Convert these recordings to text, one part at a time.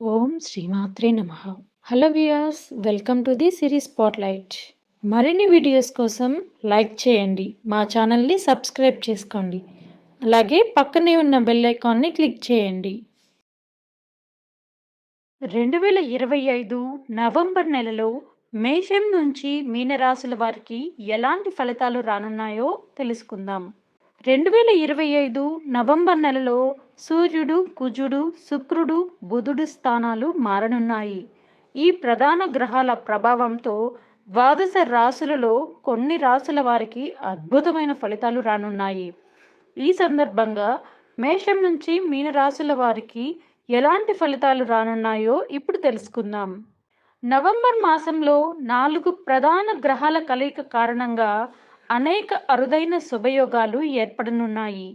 ఓం శ్రీమాత్రే నమ. Hello viewers welcome to the series spotlight. మరిన్ని వీడియోస్ కోసం లైక్ చేయండి మా ఛానల్ని సబ్స్క్రైబ్ చేసుకోండి. అలాగే పక్కనే ఉన్న బెల్ ఐకాన్ని క్లిక్ చేయండి. రెండు వేల ఇరవై ఐదు నవంబర్ నెలలో మేషం నుంచి మీనరాశుల వారికి ఎలాంటి ఫలితాలు రానున్నాయో తెలుసుకుందాం. రెండు వేల ఇరవై ఐదు నవంబర్ నెలలో సూర్యుడు కుజుడు శుక్రుడు బుధుడు స్థానాలు మారనున్నాయి. ఈ ప్రధాన గ్రహాల ప్రభావంతో ద్వాదశ రాశులలో కొన్ని రాశుల వారికి అద్భుతమైన ఫలితాలు రానున్నాయి. ఈ సందర్భంగా మేషం నుంచి మీనరాశుల వారికి ఎలాంటి ఫలితాలు రానున్నాయో ఇప్పుడు తెలుసుకుందాం. నవంబర్ మాసంలో నాలుగు ప్రధాన గ్రహాల కలయిక కారణంగా అనేక అరుదైన శుభయోగాలు ఏర్పడనున్నాయి.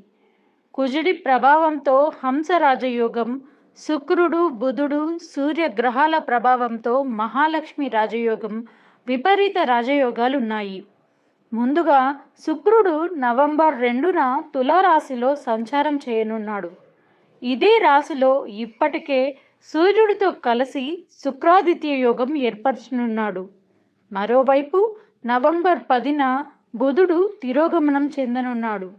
కుజుడి ప్రభావంతో హంస రాజయోగం శుక్రుడు బుధుడు సూర్య గ్రహాల ప్రభావంతో మహాలక్ష్మి రాజయోగం విపరీత రాజయోగాలు ఉన్నాయి ముందుగా శుక్రుడు నవంబర్ రెండున తులారాశిలో సంచారం చేయనున్నాడు. ఇదే రాశిలో ఇప్పటికే సూర్యుడితో కలిసి శుక్రాదిత్య యోగం ఏర్పరచనున్నాడు. మరోవైపు నవంబర్ పదిన బుధుడు తిరోగమనం చెందనున్నాడు.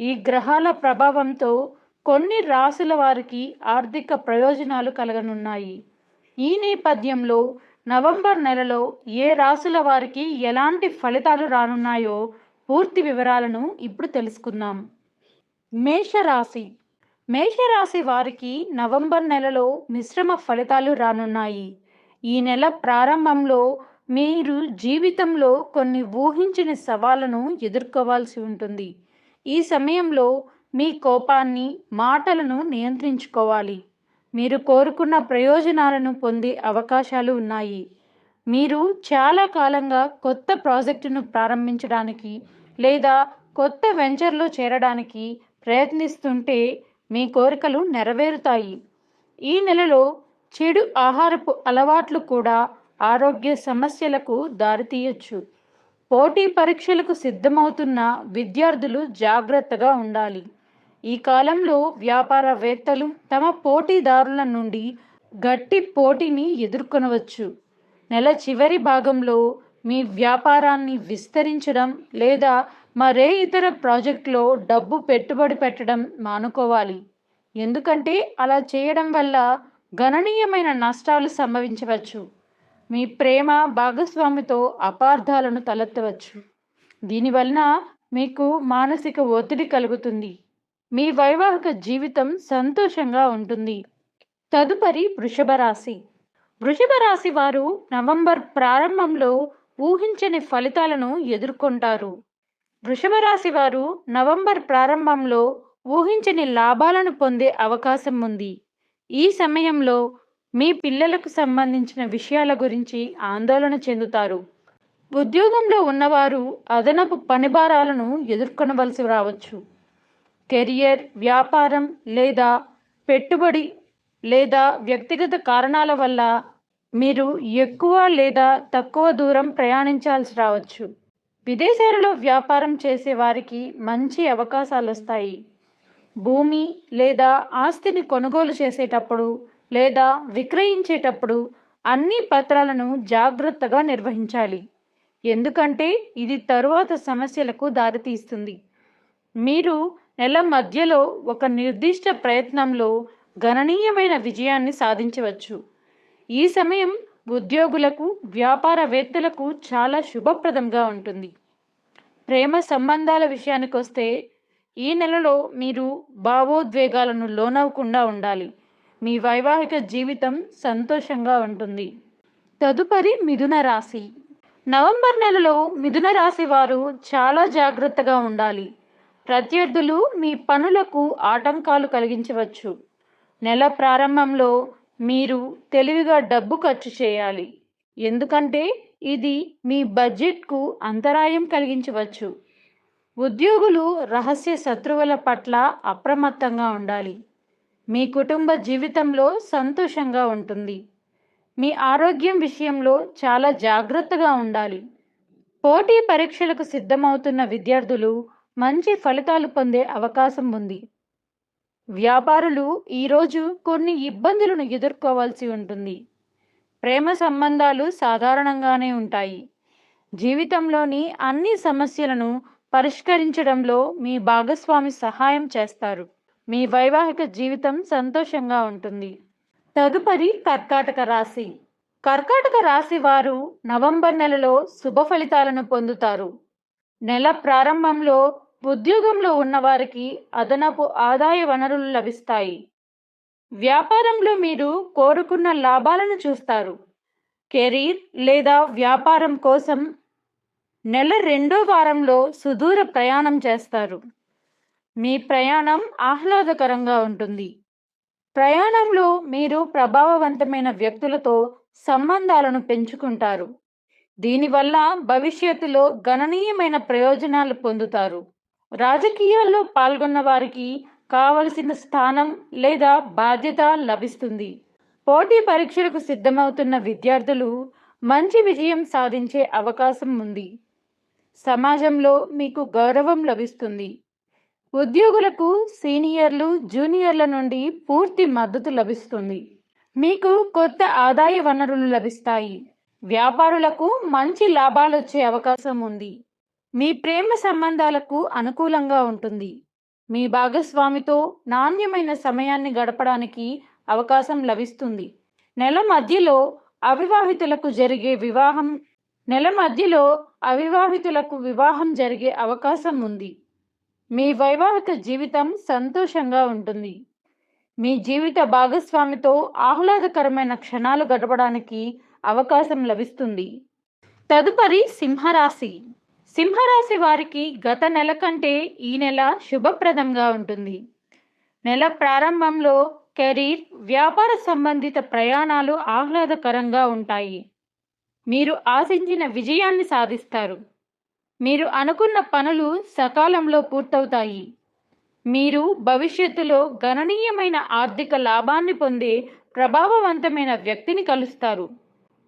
ఈ గ్రహాల ప్రభావంతో కొన్ని రాశుల వారికి ఆర్థిక ప్రయోజనాలు కలగనున్నాయి. ఈ నేపథ్యంలో నవంబర్ నెలలో ఏ రాశుల వారికి ఎలాంటి ఫలితాలు రానున్నాయో పూర్తి వివరాలను ఇప్పుడు తెలుసుకుందాం. మేషరాశి. మేషరాశి వారికి నవంబర్ నెలలో మిశ్రమ ఫలితాలు రానున్నాయి. ఈ నెల ప్రారంభంలో మీరు జీవితంలో కొన్ని ఊహించిన సవాళ్ళను ఎదుర్కోవాల్సి ఉంటుంది. ఈ సమయంలో మీ కోపాన్ని మాటలను నియంత్రించుకోవాలి. మీరు కోరుకున్న ప్రయోజనాలను పొందే అవకాశాలు ఉన్నాయి. మీరు చాలా కాలంగా కొత్త ప్రాజెక్టును ప్రారంభించడానికి లేదా కొత్త వెంచర్లో చేరడానికి ప్రయత్నిస్తుంటే మీ కోరికలు నెరవేరుతాయి. ఈ నెలలో చెడు ఆహారపు అలవాట్లు కూడా ఆరోగ్య సమస్యలకు దారితీయచ్చు. పోటీ పరీక్షలకు సిద్ధమవుతున్న విద్యార్థులు జాగ్రత్తగా ఉండాలి. ఈ కాలంలో వ్యాపారవేత్తలు తమ పోటీదారుల నుండి గట్టి పోటీని ఎదుర్కొనవచ్చు. నెల చివరి భాగంలో మీ వ్యాపారాన్ని విస్తరించడం లేదా మరే ఇతర ప్రాజెక్టులో డబ్బు పెట్టుబడి పెట్టడం మానుకోవాలి. ఎందుకంటే అలా చేయడం వల్ల గణనీయమైన నష్టాలు సంభవించవచ్చు. మీ ప్రేమ భాగస్వామితో అపార్థాలను తలెత్తవచ్చు. దీనివలన మీకు మానసిక ఒత్తిడి కలుగుతుంది. మీ వైవాహిక జీవితం సంతోషంగా ఉంటుంది. తదుపరి వృషభ రాశి. వృషభ రాశి వారు నవంబర్ ప్రారంభంలో ఊహించని ఫలితాలను ఎదుర్కొంటారు. వృషభ రాశి వారు నవంబర్ ప్రారంభంలో ఊహించని లాభాలను పొందే అవకాశం ఉంది. ఈ సమయంలో మీ పిల్లలకు సంబంధించిన విషయాల గురించి ఆందోళన చెందుతారు. ఉద్యోగంలో ఉన్నవారు అదనపు పనిభారాలను ఎదుర్కొనవలసి రావచ్చు. కెరియర్ వ్యాపారం లేదా పెట్టుబడి లేదా వ్యక్తిగత కారణాల వల్ల మీరు ఎక్కువ లేదా తక్కువ దూరం ప్రయాణించాల్సి రావచ్చు. విదేశాలలో వ్యాపారం చేసే వారికి మంచి అవకాశాలు వస్తాయి భూమి లేదా ఆస్తిని కొనుగోలు చేసేటప్పుడు లేదా విక్రయించేటప్పుడు అన్ని పత్రాలను జాగ్రత్తగా నిర్వహించాలి. ఎందుకంటే ఇది తరువాత సమస్యలకు దారితీస్తుంది. మీరు నెల మధ్యలో ఒక నిర్దిష్ట ప్రయత్నంలో గణనీయమైన విజయాన్ని సాధించవచ్చు. ఈ సమయం ఉద్యోగులకు వ్యాపారవేత్తలకు చాలా శుభప్రదంగా ఉంటుంది. ప్రేమ సంబంధాల విషయానికి వస్తే ఈ నెలలో మీరు భావోద్వేగాలను లోనవ్వకుండా ఉండాలి. మీ వైవాహిక జీవితం సంతోషంగా ఉంటుంది. తదుపరి మిథున రాశి. నవంబర్ నెలలో మిథున రాశి వారు చాలా జాగ్రత్తగా ఉండాలి. ప్రత్యర్థులు మీ పనులకు ఆటంకాలు కలిగించవచ్చు. నెల ప్రారంభంలో మీరు తెలివిగా డబ్బు ఖర్చు చేయాలి. ఎందుకంటే ఇది మీ బడ్జెట్కు అంతరాయం కలిగించవచ్చు. ఉద్యోగులు రహస్య శత్రువుల పట్ల అప్రమత్తంగా ఉండాలి. మీ కుటుంబ జీవితంలో సంతోషంగా ఉంటుంది. మీ ఆరోగ్యం విషయంలో చాలా జాగ్రత్తగా ఉండాలి. పోటీ పరీక్షలకు సిద్ధమవుతున్న విద్యార్థులు మంచి ఫలితాలు పొందే అవకాశం ఉంది. వ్యాపారులు ఈరోజు కొన్ని ఇబ్బందులను ఎదుర్కోవాల్సి ఉంటుంది. ప్రేమ సంబంధాలు సాధారణంగానే ఉంటాయి. జీవితంలోని అన్ని సమస్యలను పరిష్కరించడంలో మీ భాగస్వామి సహాయం చేస్తారు. మీ వైవాహిక జీవితం సంతోషంగా ఉంటుంది. తదుపరి కర్కాటక రాశి. కర్కాటక రాశి వారు నవంబర్ నెలలో శుభ ఫలితాలను పొందుతారు. నెల ప్రారంభంలో ఉద్యోగంలో ఉన్నవారికి అదనపు ఆదాయ వనరులు లభిస్తాయి. వ్యాపారంలో మీరు కోరుకున్న లాభాలను చూస్తారు. కెరీర్ లేదా వ్యాపారం కోసం నెల రెండో వారంలో సుదూర ప్రయాణం చేస్తారు. మీ ప్రయాణం ఆహ్లాదకరంగా ఉంటుంది. ప్రయాణంలో మీరు ప్రభావవంతమైన వ్యక్తులతో సంబంధాలను పెంచుకుంటారు. దీనివల్ల భవిష్యత్తులో గణనీయమైన ప్రయోజనాలు పొందుతారు. రాజకీయాల్లో పాల్గొన్న వారికి కావలసిన స్థానం లేదా బాధ్యత లభిస్తుంది. పోటీ పరీక్షలకు సిద్ధమవుతున్న విద్యార్థులు మంచి విజయం సాధించే అవకాశం ఉంది. సమాజంలో మీకు గౌరవం లభిస్తుంది. ఉద్యోగులకు సీనియర్లు జూనియర్ల నుండి పూర్తి మద్దతు లభిస్తుంది. మీకు కొత్త ఆదాయ వనరులు లభిస్తాయి. వ్యాపారులకు మంచి లాభాలు వచ్చే అవకాశం ఉంది. మీ ప్రేమ సంబంధాలకు అనుకూలంగా ఉంటుంది. మీ భాగస్వామితో నాణ్యమైన సమయాన్ని గడపడానికి అవకాశం లభిస్తుంది. నెల మధ్యలో అవివాహితులకు జరిగే వివాహం నెల మధ్యలో అవివాహితులకు వివాహం జరిగే అవకాశం ఉంది. మీ వైవాహిక జీవితం సంతోషంగా ఉంటుంది. మీ జీవిత భాగస్వామితో ఆహ్లాదకరమైన క్షణాలు గడపడానికి అవకాశం లభిస్తుంది. తదుపరి సింహరాశి. సింహరాశి వారికి గత నెల కంటే ఈ నెల శుభప్రదంగా ఉంటుంది. నెల ప్రారంభంలో కెరీర్ వ్యాపార సంబంధిత ప్రయాణాలు ఆహ్లాదకరంగా ఉంటాయి. మీరు ఆశించిన విజయాన్ని సాధిస్తారు. మీరు అనుకున్న పనులు సకాలంలో పూర్తవుతాయి. మీరు భవిష్యత్తులో గణనీయమైన ఆర్థిక లాభాన్ని పొందే ప్రభావవంతమైన వ్యక్తిని కలుస్తారు.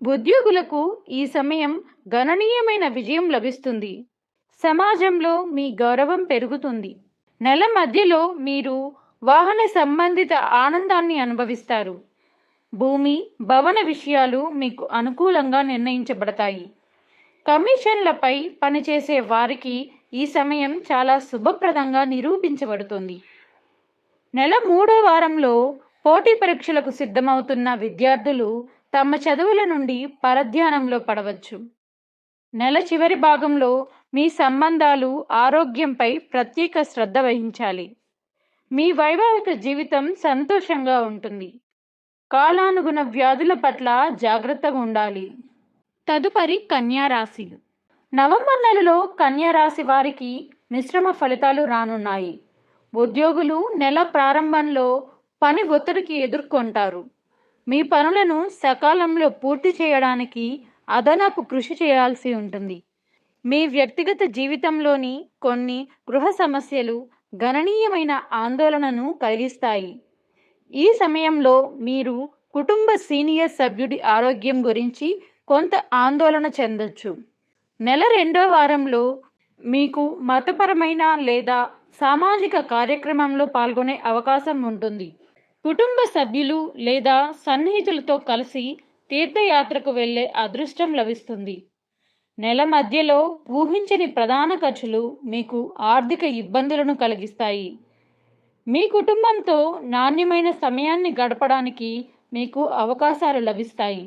ఉద్యోగులకు ఈ సమయం గణనీయమైన విజయం లభిస్తుంది. సమాజంలో మీ గౌరవం పెరుగుతుంది. నెల మధ్యలో మీరు వాహన సంబంధిత ఆనందాన్ని అనుభవిస్తారు. భూమి భవన విషయాలు మీకు అనుకూలంగా నిర్ణయించబడతాయి. కమిషన్లపై పనిచేసే వారికి ఈ సమయం చాలా శుభప్రదంగా నిరూపించబడుతుంది. నెల మూడో వారంలో పోటీ పరీక్షలకు సిద్ధమవుతున్న విద్యార్థులు తమ చదువుల నుండి పరధ్యానంలో పడవచ్చు. నెల చివరి భాగంలో మీ సంబంధాలు ఆరోగ్యంపై ప్రత్యేక శ్రద్ధ వహించాలి. మీ వైవాహిక జీవితం సంతోషంగా ఉంటుంది. కాలానుగుణ వ్యాధుల పట్ల జాగ్రత్తగా ఉండాలి. తదుపరి కన్యారాశిలు. నవంబర్ నెలలో కన్యారాశి వారికి మిశ్రమ ఫలితాలు రానున్నాయి. ఉద్యోగులు నెల ప్రారంభంలో పని ఒత్తిడికి ఎదుర్కొంటారు. మీ పనులను సకాలంలో పూర్తి చేయడానికి అదనపు కృషి చేయాల్సి ఉంటుంది. మీ వ్యక్తిగత జీవితంలోని కొన్ని గృహ సమస్యలు గణనీయమైన ఆందోళనను కలిగిస్తాయి. ఈ సమయంలో మీరు కుటుంబ సీనియర్ సభ్యుడి ఆరోగ్యం గురించి కొంత ఆందోళన చెందొచ్చు. నెల రెండో వారంలో మీకు మతపరమైన లేదా సామాజిక కార్యక్రమంలో పాల్గొనే అవకాశం ఉంటుంది. కుటుంబ సభ్యులు లేదా సన్నిహితులతో కలిసి తీర్థయాత్రకు వెళ్ళే అదృష్టం లభిస్తుంది. నెల మధ్యలో ఊహించని ప్రధాన ఖర్చులు మీకు ఆర్థిక ఇబ్బందులను కలిగిస్తాయి. మీ కుటుంబంతో నాణ్యమైన సమయాన్ని గడపడానికి మీకు అవకాశాలు లభిస్తాయి.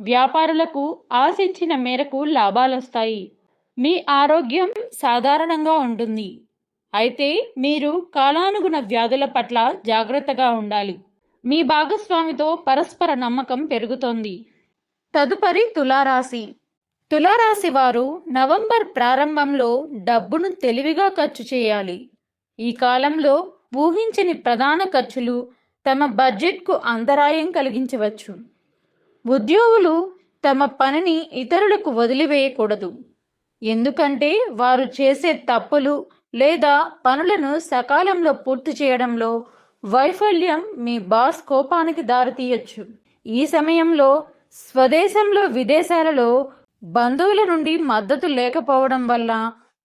వ్యాపారులకు ఆశించిన మేరకు లాభాలు వస్తాయి మీ ఆరోగ్యం సాధారణంగా ఉంటుంది. అయితే మీరు కాలానుగుణ వ్యాధుల పట్ల జాగ్రత్తగా ఉండాలి. మీ భాగస్వామితో పరస్పర నమ్మకం పెరుగుతోంది. తదుపరి తులారాశి. తులారాశి వారు నవంబర్ ప్రారంభంలో డబ్బును తెలివిగా ఖర్చు చేయాలి. ఈ కాలంలో ఊహించని ప్రధాన ఖర్చులు తమ బడ్జెట్కు అంతరాయం కలిగించవచ్చు. ఉద్యోగులు తమ పనిని ఇతరులకు వదిలివేయకూడదు. ఎందుకంటే వారు చేసే తప్పులు లేదా పనులను సకాలంలో పూర్తి చేయడంలో వైఫల్యం మీ బాస్ కోపానికి దారితీయచ్చు ఈ సమయంలో స్వదేశంలో విదేశాలలో బంధువుల నుండి మద్దతు లేకపోవడం వల్ల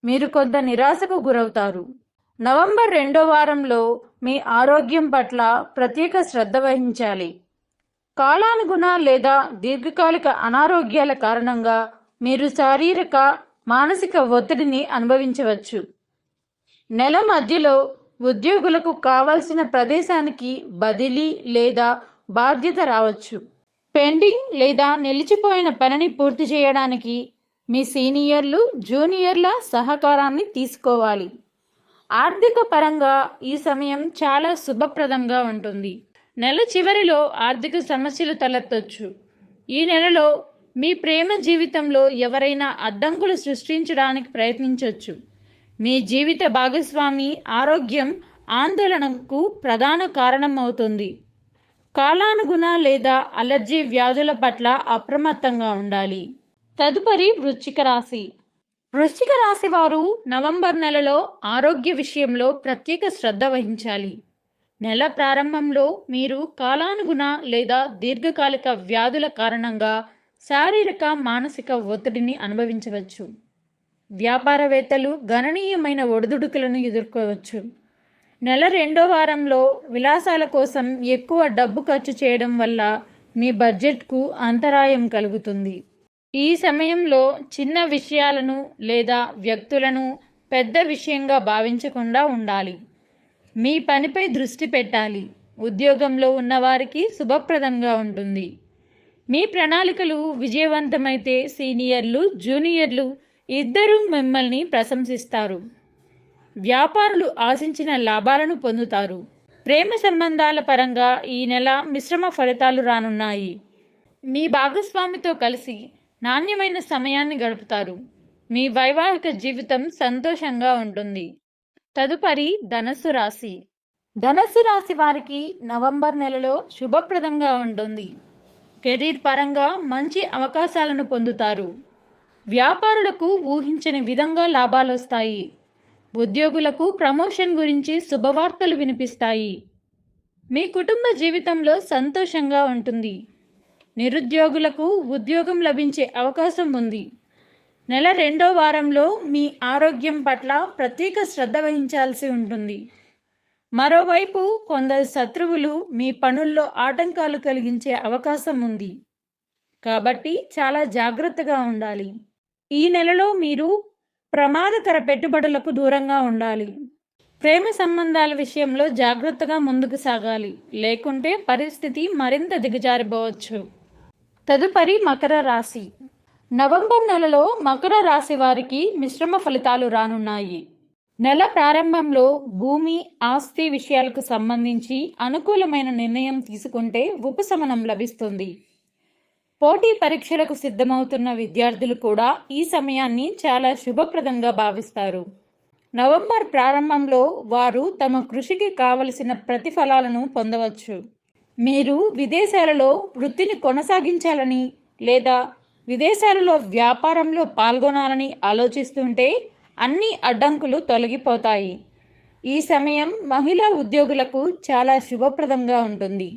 మీరు కొంత నిరాశకు గురవుతారు. నవంబర్ రెండో వారంలో మీ ఆరోగ్యం పట్ల ప్రత్యేక శ్రద్ధ వహించాలి. కాలానుగుణ లేదా దీర్ఘకాలిక అనారోగ్యాల కారణంగా మీరు శారీరక మానసిక ఒత్తిడిని అనుభవించవచ్చు. నెల మధ్యలో ఉద్యోగులకు కావాల్సిన ప్రదేశానికి బదిలీ లేదా బాధ్యత రావచ్చు. పెండింగ్ లేదా నిలిచిపోయిన పనిని పూర్తి చేయడానికి మీ సీనియర్లు జూనియర్ల సహకారాన్ని తీసుకోవాలి. ఆర్థిక పరంగా ఈ సమయం చాలా శుభప్రదంగా ఉంటుంది. నెల చివరిలో ఆర్థిక సమస్యలు తలెత్తొచ్చు. ఈ నెలలో మీ ప్రేమ జీవితంలో ఎవరైనా అడ్డంకులు సృష్టించడానికి ప్రయత్నించవచ్చు మీ జీవిత భాగస్వామి ఆరోగ్యం ఆందోళనకు ప్రధాన కారణం అవుతుంది కాలానుగుణ లేదా అలర్జీ వ్యాధుల పట్ల అప్రమత్తంగా ఉండాలి. తదుపరి వృశ్చిక రాశి. వృశ్చిక రాశి వారు నవంబర్ నెలలో ఆరోగ్య విషయంలో ప్రత్యేక శ్రద్ధ వహించాలి. నెల ప్రారంభంలో మీరు కాలానుగుణ లేదా దీర్ఘకాలిక వ్యాధుల కారణంగా శారీరక మానసిక ఒత్తిడిని అనుభవించవచ్చు. వ్యాపారవేత్తలు గణనీయమైన ఒడిదుడుకులను ఎదుర్కోవచ్చు. నెల రెండో వారంలో విలాసాల కోసం ఎక్కువ డబ్బు ఖర్చు చేయడం వల్ల మీ బడ్జెట్కు అంతరాయం కలుగుతుంది. ఈ సమయంలో చిన్న విషయాలను లేదా వ్యక్తులను పెద్ద విషయంగా భావించకుండా ఉండాలి. మీ పనిపై దృష్టి పెట్టాలి. ఉద్యోగంలో ఉన్నవారికి శుభప్రదంగా ఉంటుంది. మీ ప్రణాళికలు విజయవంతమైతే సీనియర్లు జూనియర్లు ఇద్దరూ మిమ్మల్ని ప్రశంసిస్తారు. వ్యాపారులు ఆశించిన లాభాలను పొందుతారు. ప్రేమ సంబంధాల పరంగా ఈ నెల మిశ్రమ ఫలితాలు రానున్నాయి. మీ భాగస్వామితో కలిసి నాణ్యమైన సమయాన్ని గడుపుతారు. మీ వైవాహిక జీవితం సంతోషంగా ఉంటుంది. తదుపరి ధనస్సు రాశి. ధనస్సు రాశి వారికి నవంబర్ నెలలో శుభప్రదంగా ఉంటుంది. కెరీర్ పరంగా మంచి అవకాశాలను పొందుతారు. వ్యాపారులకు ఊహించని విధంగా లాభాలు వస్తాయి. ఉద్యోగులకు ప్రమోషన్ గురించి శుభవార్తలు వినిపిస్తాయి. మీ కుటుంబ జీవితంలో సంతోషంగా ఉంటుంది. నిరుద్యోగులకు ఉద్యోగం లభించే అవకాశం ఉంది. నెల రెండో వారంలో మీ ఆరోగ్యం పట్ల ప్రత్యేక శ్రద్ధ వహించాల్సి ఉంటుంది. మరోవైపు కొందరు శత్రువులు మీ పనుల్లో ఆటంకాలు కలిగించే అవకాశం ఉంది. కాబట్టి చాలా జాగ్రత్తగా ఉండాలి. ఈ నెలలో మీరు ప్రమాదకర పెట్టుబడులకు దూరంగా ఉండాలి. ప్రేమ సంబంధాల విషయంలో జాగ్రత్తగా ముందుకు సాగాలి. లేకుంటే పరిస్థితి మరింత దిగజారిపోవచ్చు. తదుపరి మకర రాశి. నవంబర్ నెలలో మకర రాశి వారికి మిశ్రమ ఫలితాలు రానున్నాయి. నెల ప్రారంభంలో భూమి ఆస్తి విషయాలకు సంబంధించి అనుకూలమైన నిర్ణయం తీసుకుంటే ఉపశమనం లభిస్తుంది. పోటీ పరీక్షలకు సిద్ధమవుతున్న విద్యార్థులు కూడా ఈ సమయాన్ని చాలా శుభప్రదంగా భావిస్తారు. నవంబర్ ప్రారంభంలో వారు తమ కృషికి కావలసిన ప్రతిఫలాలను పొందవచ్చు. మీరు విదేశాలలో వృత్తిని కొనసాగించాలని లేదా విదేశాలలో వ్యాపారంలో పాల్గొనాలని ఆలోచిస్తుంటే అన్ని అడ్డంకులు తొలగిపోతాయి. ఈ సమయం మహిళా ఉద్యోగులకు చాలా శుభప్రదంగా ఉంటుంది.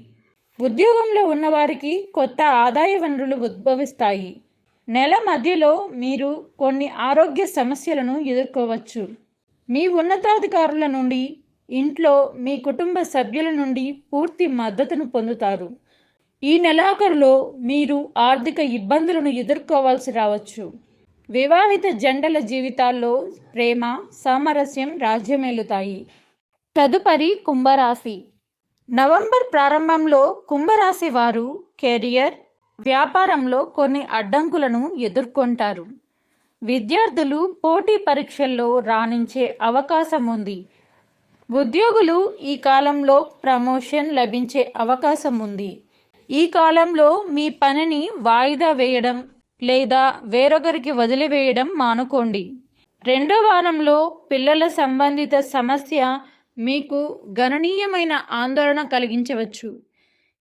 ఉద్యోగంలో ఉన్నవారికి కొత్త ఆదాయ వనరులు ఉద్భవిస్తాయి. నెల మధ్యలో మీరు కొన్ని ఆరోగ్య సమస్యలను ఎదుర్కోవచ్చు. మీ ఉన్నతాధికారుల నుండి ఇంట్లో మీ కుటుంబ సభ్యుల నుండి పూర్తి మద్దతును పొందుతారు. ఈ నెలాఖరులో మీరు ఆర్థిక ఇబ్బందులను ఎదుర్కోవాల్సి రావచ్చు. వివాహిత జంటల జీవితాల్లో ప్రేమ సామరస్యం రాజ్యమేలుతాయి. తదుపరి కుంభరాశి. నవంబర్ ప్రారంభంలో కుంభరాశి వారు కెరియర్ వ్యాపారంలో కొన్ని అడ్డంకులను ఎదుర్కొంటారు. విద్యార్థులు పోటీ పరీక్షల్లో రాణించే అవకాశం ఉంది. ఉద్యోగులు ఈ కాలంలో ప్రమోషన్ లభించే అవకాశం ఉంది. ఈ కాలంలో మీ పనిని వాయిదా వేయడం లేదా వేరొకరికి వదిలివేయడం మానుకోండి. రెండో వారంలో పిల్లల సంబంధిత సమస్య మీకు గణనీయమైన ఆందోళన కలిగించవచ్చు.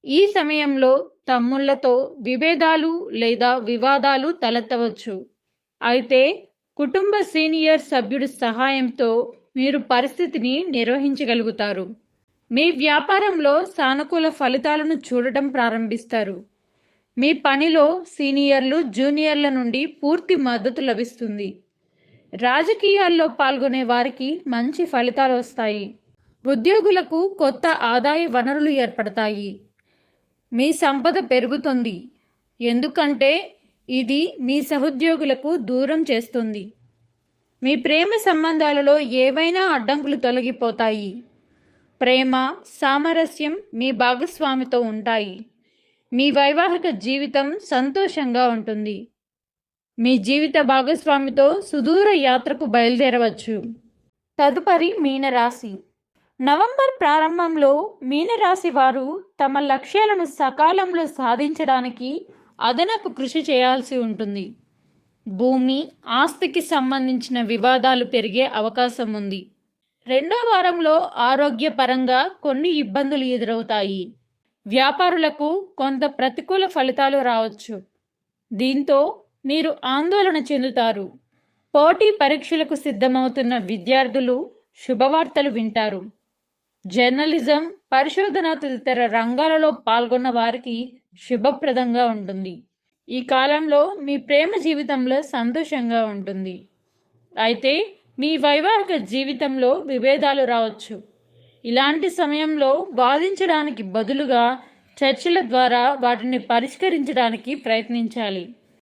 ఈ సమయంలో తమ్ముళ్ళతో విభేదాలు లేదా వివాదాలు తలెత్తవచ్చు. అయితే కుటుంబ సీనియర్ సభ్యుడి సహాయంతో మీరు పరిస్థితిని నిర్వహించగలుగుతారు. మీ వ్యాపారంలో సానుకూల ఫలితాలను చూడటం ప్రారంభిస్తారు. మీ పనిలో సీనియర్లు జూనియర్ల నుండి పూర్తి మద్దతు లభిస్తుంది. రాజకీయాల్లో పాల్గొనే వారికి మంచి ఫలితాలు వస్తాయి. ఉద్యోగులకు కొత్త ఆదాయ వనరులు ఏర్పడతాయి. మీ సంపద పెరుగుతుంది. ఎందుకంటే ఇది మీ సహోద్యోగులకు దూరం చేస్తుంది. మీ ప్రేమ సంబంధాలలో ఏవైనా అడ్డంకులు తొలగిపోతాయి. ప్రేమ సామరస్యం మీ భాగస్వామితో ఉంటాయి. మీ వైవాహిక జీవితం సంతోషంగా ఉంటుంది. మీ జీవిత భాగస్వామితో సుదూర యాత్రకు బయలుదేరవచ్చు. తదుపరి మీనరాశి. నవంబర్ ప్రారంభంలో మీనరాశి వారు తమ లక్ష్యాలను సకాలంలో సాధించడానికి అదనపు కృషి చేయాల్సి ఉంటుంది. భూమి ఆస్తికి సంబంధించిన వివాదాలు పెరిగే అవకాశం ఉంది. రెండో వారంలో ఆరోగ్యపరంగా కొన్ని ఇబ్బందులు ఎదురవుతాయి. వ్యాపారులకు కొంత ప్రతికూల ఫలితాలు రావచ్చు. దీంతో మీరు ఆందోళన చెందుతారు. పోటీ పరీక్షలకు సిద్ధమవుతున్న విద్యార్థులు శుభవార్తలు వింటారు. జర్నలిజం పరిశోధన తదితర రంగాలలో పాల్గొన్న వారికి శుభప్రదంగా ఉంటుంది. ఈ కాలంలో మీ ప్రేమ జీవితంలో సంతోషంగా ఉంటుంది. అయితే మీ వైవాహిక జీవితంలో విభేదాలు రావచ్చు. ఇలాంటి సమయంలో వాదించడానికి బదులుగా చర్చల ద్వారా వాటిని పరిష్కరించడానికి ప్రయత్నించాలి.